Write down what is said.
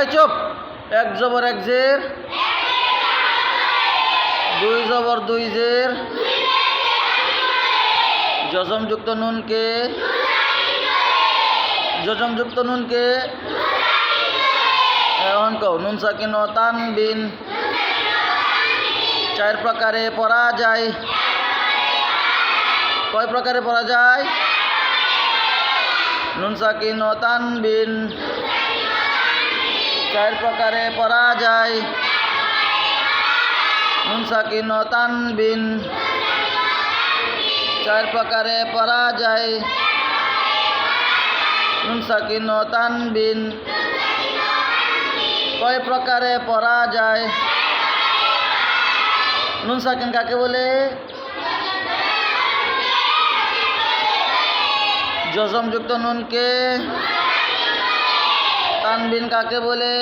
এই চুপ। এক জবর, এক জের। দুই জবর, দুই জের। যজমযুক্ত নুনকে। যজমযুক্ত নুনকে। এখন কও। নুন সাকিন ও তানবিন। চার প্রকারে পড়া যায়। কয় প্রকারে পড়া যায়? নুন সাকিন ও তানবিন। চার প্রকারে পড়া যায় নুন সাকিন ও তানবিন চার প্রকারে পড়া যায় নুন সাকিন ও তানবিন কয় প্রকারে পড়া যায় নুন সাকিন কাকে বলে? যজমযুক্ত নুনকে। তানবিন কাকে বলে?